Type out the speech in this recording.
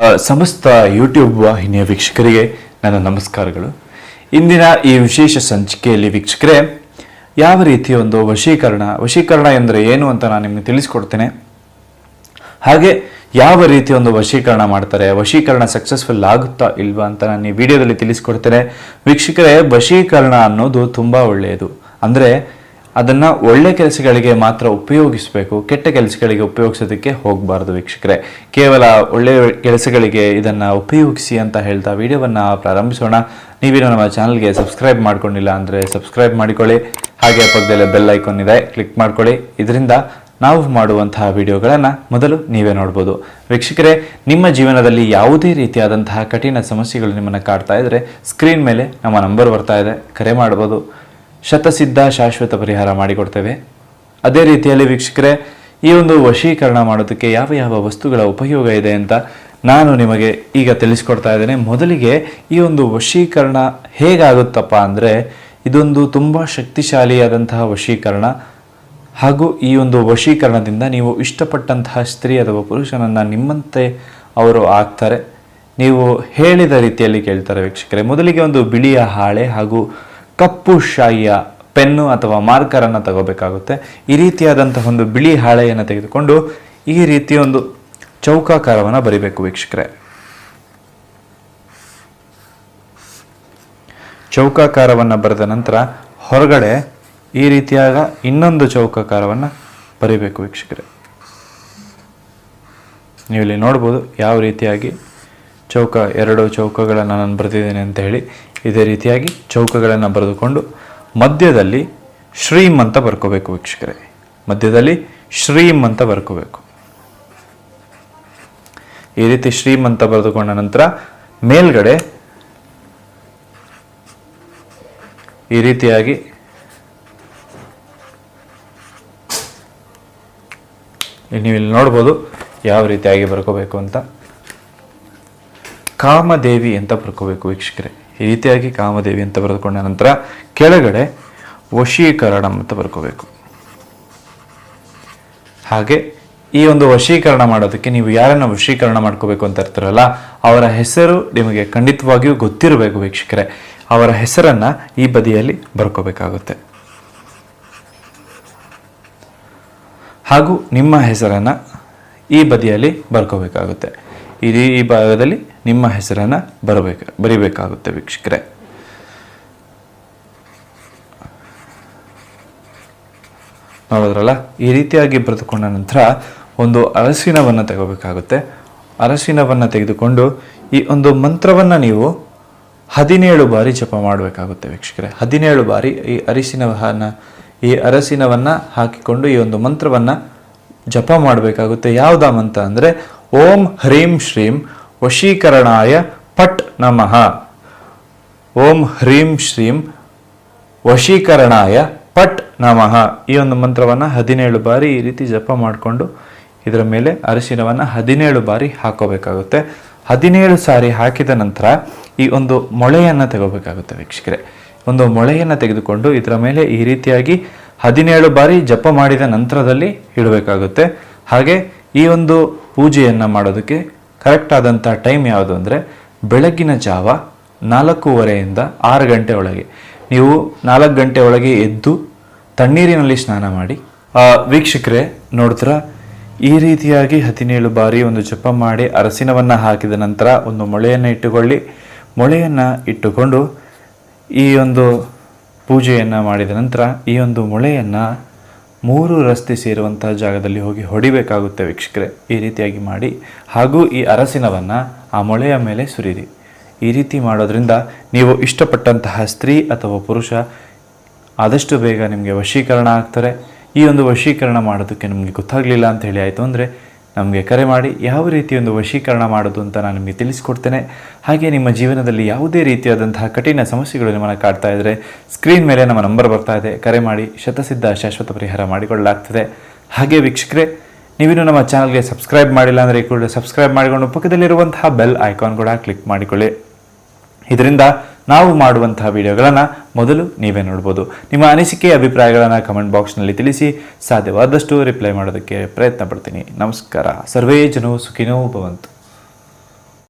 ಸಮಸ್ತ ಯೂಟ್ಯೂಬ್ ವಾಹಿನಿಯ ವೀಕ್ಷಕರಿಗೆ ನನ್ನ ನಮಸ್ಕಾರಗಳು. ಇಂದಿನ ಈ ವಿಶೇಷ ಸಂಚಿಕೆಯಲ್ಲಿ ವೀಕ್ಷಕರೇ, ಯಾವ ರೀತಿಯ ಒಂದು ವಶೀಕರಣ ವಶೀಕರಣ ಎಂದರೆ ಏನು ಅಂತ ನಾನು ನಿಮಗೆ ತಿಳಿಸ್ಕೊಡ್ತೇನೆ. ಹಾಗೆ ಯಾವ ರೀತಿ ಒಂದು ವಶೀಕರಣ ಮಾಡ್ತಾರೆ, ವಶೀಕರಣ ಸಕ್ಸಸ್ಫುಲ್ ಆಗುತ್ತಾ ಇಲ್ವಾ ಅಂತ ನಾನು ಈ ವಿಡಿಯೋದಲ್ಲಿ ತಿಳಿಸ್ಕೊಡ್ತೇನೆ. ವೀಕ್ಷಕರೇ, ವಶೀಕರಣ ಅನ್ನೋದು ತುಂಬ ಒಳ್ಳೆಯದು. ಅಂದರೆ ಅದನ್ನು ಒಳ್ಳೆ ಕೆಲಸಗಳಿಗೆ ಮಾತ್ರ ಉಪಯೋಗಿಸಬೇಕು, ಕೆಟ್ಟ ಕೆಲಸಗಳಿಗೆ ಉಪಯೋಗಿಸೋದಕ್ಕೆ ಹೋಗಬಾರ್ದು ವೀಕ್ಷಕರೇ. ಕೇವಲ ಒಳ್ಳೆಯ ಕೆಲಸಗಳಿಗೆ ಇದನ್ನು ಉಪಯೋಗಿಸಿ ಅಂತ ಹೇಳ್ತಾ ವಿಡಿಯೋವನ್ನು ಪ್ರಾರಂಭಿಸೋಣ. ನೀವೇನೋ ನಮ್ಮ ಚಾನಲ್ಗೆ ಸಬ್ಸ್ಕ್ರೈಬ್ ಮಾಡ್ಕೊಂಡಿಲ್ಲ ಅಂದರೆ ಸಬ್ಸ್ಕ್ರೈಬ್ ಮಾಡಿಕೊಳ್ಳಿ. ಹಾಗೆ ಪಕ್ಕದಲ್ಲೇ ಬೆಲ್ ಐಕಾನ್ ಇದೆ, ಕ್ಲಿಕ್ ಮಾಡ್ಕೊಳ್ಳಿ. ಇದರಿಂದ ನಾವು ಮಾಡುವಂತಹ ವಿಡಿಯೋಗಳನ್ನು ಮೊದಲು ನೀವೇ ನೋಡ್ಬೋದು. ವೀಕ್ಷಕರೇ, ನಿಮ್ಮ ಜೀವನದಲ್ಲಿ ಯಾವುದೇ ರೀತಿಯಾದಂತಹ ಕಠಿಣ ಸಮಸ್ಯೆಗಳು ನಿಮ್ಮನ್ನು ಕಾಡ್ತಾ ಇದ್ದರೆ ಸ್ಕ್ರೀನ್ ಮೇಲೆ ನಮ್ಮ ನಂಬರ್ ಬರ್ತಾ ಇದೆ. ಕರೆ ಮಾಡ್ಬೋದು. ಶತಸಿದ್ಧ ಶಾಶ್ವತ ಪರಿಹಾರ ಮಾಡಿಕೊಡ್ತೇವೆ. ಅದೇ ರೀತಿಯಲ್ಲಿ ವೀಕ್ಷಕರೇ, ಈ ಒಂದು ವಶೀಕರಣ ಮಾಡೋದಕ್ಕೆ ಯಾವ ಯಾವ ವಸ್ತುಗಳ ಉಪಯೋಗ ಇದೆ ಅಂತ ನಾನು ನಿಮಗೆ ಈಗ ತಿಳಿಸ್ಕೊಡ್ತಾ ಇದ್ದೇನೆ. ಮೊದಲಿಗೆ ಈ ಒಂದು ವಶೀಕರಣ ಹೇಗಾಗುತ್ತಪ್ಪ ಅಂದರೆ, ಇದೊಂದು ತುಂಬ ಶಕ್ತಿಶಾಲಿಯಾದಂತಹ ವಶೀಕರಣ. ಹಾಗೂ ಈ ಒಂದು ವಶೀಕರಣದಿಂದ ನೀವು ಇಷ್ಟಪಟ್ಟಂತಹ ಸ್ತ್ರೀ ಅಥವಾ ಪುರುಷನನ್ನು ನಿಮ್ಮಂತೆ ಅವರು ಆಗ್ತಾರೆ. ನೀವು ಹೇಳಿದ ರೀತಿಯಲ್ಲಿ ಕೇಳ್ತಾರೆ ವೀಕ್ಷಕರೇ. ಮೊದಲಿಗೆ ಒಂದು ಬಿಳಿಯ ಹಾಳೆ ಹಾಗೂ ಕಪ್ಪು ಶಾಯಿಯ ಪೆನ್ನು ಅಥವಾ ಮಾರ್ಕರನ್ನು ತಗೋಬೇಕಾಗುತ್ತೆ. ಈ ರೀತಿಯಾದಂತಹ ಒಂದು ಬಿಳಿ ಹಾಳೆಯನ್ನು ತೆಗೆದುಕೊಂಡು ಈ ರೀತಿಯ ಒಂದು ಚೌಕಾಕಾರವನ್ನು ಬರಿಬೇಕು ವೀಕ್ಷಕರೇ. ಚೌಕಾಕಾರವನ್ನು ಬರೆದ ನಂತರ ಹೊರಗಡೆ ಈ ರೀತಿಯಾಗ ಇನ್ನೊಂದು ಚೌಕಾಕಾರವನ್ನು ಬರಿಬೇಕು ವೀಕ್ಷಕರೇ. ನೀವು ಇಲ್ಲಿ ನೋಡ್ಬೋದು ಯಾವ ರೀತಿಯಾಗಿ ಚೌಕ, ಎರಡು ಚೌಕಗಳನ್ನು ನಾನು ಬರೆದಿದ್ದೇನೆ ಅಂತ ಹೇಳಿ ಇದೇ ರೀತಿಯಾಗಿ ಚೌಕಗಳನ್ನು ಬರೆದುಕೊಂಡು ಮಧ್ಯದಲ್ಲಿ ಶ್ರೀಮ್ ಅಂತ ಬರ್ಕೋಬೇಕು ವೀಕ್ಷಕರೇ. ಮಧ್ಯದಲ್ಲಿ ಶ್ರೀಮ್ ಅಂತ ಬರ್ಕೋಬೇಕು. ಈ ರೀತಿ ಶ್ರೀಮ್ ಅಂತ ಬರೆದುಕೊಂಡ ನಂತರ ಮೇಲ್ಗಡೆ ಈ ರೀತಿಯಾಗಿ ನೀವು ಇಲ್ಲಿ ನೋಡ್ಬೋದು ಯಾವ ರೀತಿಯಾಗಿ ಬರ್ಕೋಬೇಕು ಅಂತ. ಕಾಮದೇವಿ ಅಂತ ಬರ್ಕೋಬೇಕು ವೀಕ್ಷಕರೇ. ಈ ರೀತಿಯಾಗಿ ಕಾಮದೇವಿ ಅಂತ ಬರೆದುಕೊಂಡ ನಂತರ ಕೆಳಗಡೆ ವಶೀಕರಣ ಅಂತ ಬರ್ಕೋಬೇಕು. ಹಾಗೆ ಈ ಒಂದು ವಶೀಕರಣ ಮಾಡೋದಕ್ಕೆ ನೀವು ಯಾರನ್ನ ವಶೀಕರಣ ಮಾಡ್ಕೋಬೇಕು ಅಂತ ಇರ್ತಾರಲ್ಲ, ಅವರ ಹೆಸರು ನಿಮಗೆ ಖಂಡಿತವಾಗಿಯೂ ಗೊತ್ತಿರಬೇಕು ವೀಕ್ಷಕರೇ. ಅವರ ಹೆಸರನ್ನ ಈ ಬದಿಯಲ್ಲಿ ಬರ್ಕೋಬೇಕಾಗುತ್ತೆ. ಹಾಗೂ ನಿಮ್ಮ ಹೆಸರನ್ನು ಈ ಬದಿಯಲ್ಲಿ ಬರ್ಕೋಬೇಕಾಗುತ್ತೆ. ಈ ಭಾಗದಲ್ಲಿ ನಿಮ್ಮ ಹೆಸರನ್ನು ಬರಬೇಕು, ಬರಿಬೇಕಾಗುತ್ತೆ ವೀಕ್ಷಕರೇ. ನೋಡಿದ್ರಲ್ಲ, ಈ ರೀತಿಯಾಗಿ ಬರೆದುಕೊಂಡ ನಂತರ ಒಂದು ಅರಸಿನವನ್ನು ತಗೋಬೇಕಾಗುತ್ತೆ. ಅರಸಿನವನ್ನು ತೆಗೆದುಕೊಂಡು ಈ ಒಂದು ಮಂತ್ರವನ್ನು ನೀವು ಹದಿನೇಳು ಬಾರಿ ಜಪ ಮಾಡಬೇಕಾಗುತ್ತೆ ವೀಕ್ಷಕರೇ. ಹದಿನೇಳು ಬಾರಿ ಈ ಅರಿಶಿನವನ್ನ ಈ ಅರಸಿನವನ್ನು ಹಾಕಿಕೊಂಡು ಈ ಒಂದು ಮಂತ್ರವನ್ನು ಜಪ ಮಾಡಬೇಕಾಗುತ್ತೆ. ಯಾವುದಾ ಮಂತ್ರ ಅಂದರೆ, ಓಂ ಹ್ರೀಂ ಶ್ರೀಂ ವಶೀಕರಣಾಯ ಪಟ್ ನಮಃ. ಓಂ ಹ್ರೀಂ ಶ್ರೀಂ ವಶೀಕರಣಾಯ ಪಟ್ ನಮಃ. ಈ ಒಂದು ಮಂತ್ರವನ್ನು ಹದಿನೇಳು ಬಾರಿ ಈ ರೀತಿ ಜಪ ಮಾಡಿಕೊಂಡು ಇದರ ಮೇಲೆ ಅರಿಶಿನವನ್ನು ಹದಿನೇಳು ಬಾರಿ ಹಾಕೋಬೇಕಾಗುತ್ತೆ. ಹದಿನೇಳು ಸಾರಿ ಹಾಕಿದ ನಂತರ ಈ ಒಂದು ಮೊಳೆಯನ್ನು ತಗೋಬೇಕಾಗುತ್ತೆ ವೀಕ್ಷಕರೇ. ಒಂದು ಮೊಳೆಯನ್ನು ತೆಗೆದುಕೊಂಡು ಇದರ ಮೇಲೆ ಈ ರೀತಿಯಾಗಿ ಹದಿನೇಳು ಬಾರಿ ಜಪ ಮಾಡಿದ ನಂತರದಲ್ಲಿ ಇಡಬೇಕಾಗುತ್ತೆ. ಹಾಗೆ ಈ ಒಂದು ಪೂಜೆಯನ್ನು ಮಾಡೋದಕ್ಕೆ ಕರೆಕ್ಟ್ ಆದಂಥ ಟೈಮ್ ಯಾವುದು ಅಂದರೆ ಬೆಳಗ್ಗಿನ ಜಾವ ನಾಲ್ಕೂವರೆಯಿಂದ ಆರು ಗಂಟೆ ಒಳಗೆ. ನೀವು ನಾಲ್ಕು ಗಂಟೆ ಒಳಗೆ ಎದ್ದು ತಣ್ಣೀರಿನಲ್ಲಿ ಸ್ನಾನ ಮಾಡಿ ವೀಕ್ಷಕರೇ ನೋಡಿದ್ರ ಈ ರೀತಿಯಾಗಿ ಹದಿನೇಳು ಬಾರಿ ಒಂದು ಜಪ ಮಾಡಿ ಅರಸಿನವನ್ನು ಹಾಕಿದ ನಂತರ ಒಂದು ಮೊಳೆಯನ್ನು ಇಟ್ಟುಕೊಳ್ಳಿ. ಮೊಳೆಯನ್ನು ಇಟ್ಟುಕೊಂಡು ಈ ಒಂದು ಪೂಜೆಯನ್ನು ಮಾಡಿದ ನಂತರ ಈ ಒಂದು ಮೊಳೆಯನ್ನು ಮೂರು ರಸ್ತೆ ಸೇರುವಂತಹ ಜಾಗದಲ್ಲಿ ಹೋಗಿ ಹೊಡಿಬೇಕಾಗುತ್ತೆ ವೀಕ್ಷಕರೇ. ಈ ರೀತಿಯಾಗಿ ಮಾಡಿ. ಹಾಗೂ ಈ ಅರಸಿನವನ್ನು ಆ ಮೊಳೆಯ ಮೇಲೆ ಸುರಿರಿ. ಈ ರೀತಿ ಮಾಡೋದ್ರಿಂದ ನೀವು ಇಷ್ಟಪಟ್ಟಂತಹ ಸ್ತ್ರೀ ಅಥವಾ ಪುರುಷ ಆದಷ್ಟು ಬೇಗ ನಿಮಗೆ ವಶೀಕರಣ ಆಗ್ತಾರೆ. ಈ ಒಂದು ವಶೀಕರಣ ಮಾಡೋದಕ್ಕೆ ನಿಮಗೆ ಗೊತ್ತಾಗಲಿಲ್ಲ ಅಂತ ಹೇಳಿ ಆಯಿತು ಅಂದರೆ ನಮಗೆ ಕರೆ ಮಾಡಿ ಯಾವ ರೀತಿಯ ಒಂದು ವಶೀಕರಣ ಮಾಡೋದು ಅಂತ ನಾನು ನಿಮಗೆ ತಿಳಿಸ್ಕೊಡ್ತೇನೆ. ಹಾಗೆ ನಿಮ್ಮ ಜೀವನದಲ್ಲಿ ಯಾವುದೇ ರೀತಿಯಾದಂತಹ ಕಠಿಣ ಸಮಸ್ಯೆಗಳು ನಿಮ್ಮನ್ನು ಕಾಡ್ತಾ ಇದ್ದರೆ ಸ್ಕ್ರೀನ್ ಮೇಲೆ ನಮ್ಮ ನಂಬರ್ ಬರ್ತಾ ಇದೆ. ಕರೆ ಮಾಡಿ ಶತಸಿದ್ಧ ಶಾಶ್ವತ ಪರಿಹಾರ ಮಾಡಿಕೊಳ್ಳಲಾಗ್ತದೆ. ಹಾಗೆ ವೀಕ್ಷಕರೇ, ನೀವಿನ್ನೂ ನಮ್ಮ ಚಾನಲ್ಗೆ ಸಬ್ಸ್ಕ್ರೈಬ್ ಮಾಡಿಲ್ಲ ಅಂದರೆ ಈ ಕೂಡಲೇ ಸಬ್ಸ್ಕ್ರೈಬ್ ಮಾಡಿಕೊಂಡು ಪಕ್ಕದಲ್ಲಿರುವಂತಹ ಬೆಲ್ ಐಕಾನ್ ಕೂಡ ಕ್ಲಿಕ್ ಮಾಡಿಕೊಳ್ಳಿ. ಇದರಿಂದ ನಾವು ಮಾಡುವಂತಹ ವಿಡಿಯೋಗಳನ್ನು ಮೊದಲು ನೀವೇ ನೋಡ್ಬೋದು. ನಿಮ್ಮ ಅನಿಸಿಕೆ, ಅಭಿಪ್ರಾಯಗಳನ್ನು ಕಮೆಂಟ್ ಬಾಕ್ಸ್ನಲ್ಲಿ ತಿಳಿಸಿ, ಸಾಧ್ಯವಾದಷ್ಟು ರಿಪ್ಲೈ ಮಾಡೋದಕ್ಕೆ ಪ್ರಯತ್ನ ಪಡ್ತೀನಿ. ನಮಸ್ಕಾರ. ಸರ್ವೇ ಜನೋ ಸುಖಿನೋ ಭವಂತು.